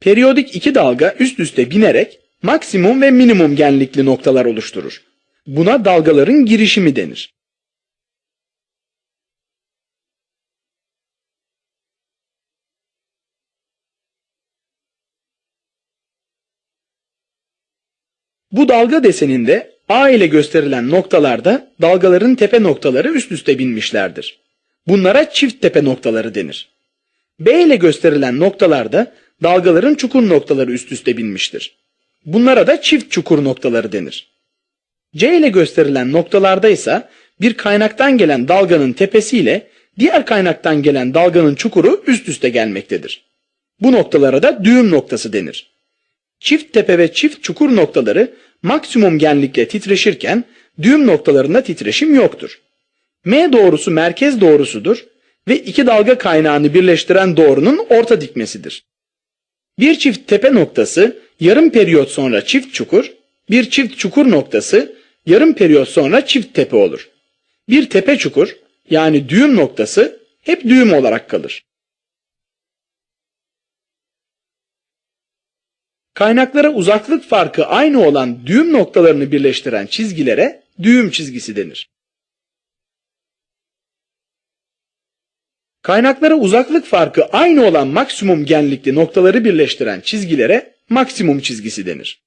Periyodik iki dalga üst üste binerek maksimum ve minimum genlikli noktalar oluşturur. Buna dalgaların girişimi denir. Bu dalga deseninde A ile gösterilen noktalarda dalgaların tepe noktaları üst üste binmişlerdir. Bunlara çift tepe noktaları denir. B ile gösterilen noktalarda dalgaların çukur noktaları üst üste binmiştir. Bunlara da çift çukur noktaları denir. C ile gösterilen noktalarda ise bir kaynaktan gelen dalganın tepesiyle diğer kaynaktan gelen dalganın çukuru üst üste gelmektedir. Bu noktalara da düğüm noktası denir. Çift tepe ve çift çukur noktaları maksimum genlikle titreşirken düğüm noktalarında titreşim yoktur. M doğrusu merkez doğrusudur ve iki dalga kaynağını birleştiren doğrunun orta dikmesidir. Bir çift tepe noktası yarım periyot sonra çift çukur, bir çift çukur noktası yarım periyot sonra çift tepe olur. Bir tepe çukur yani düğüm noktası hep düğüm olarak kalır. Kaynaklara uzaklık farkı aynı olan düğüm noktalarını birleştiren çizgilere düğüm çizgisi denir. Kaynaklara uzaklık farkı aynı olan maksimum genlikli noktaları birleştiren çizgilere maksimum çizgisi denir.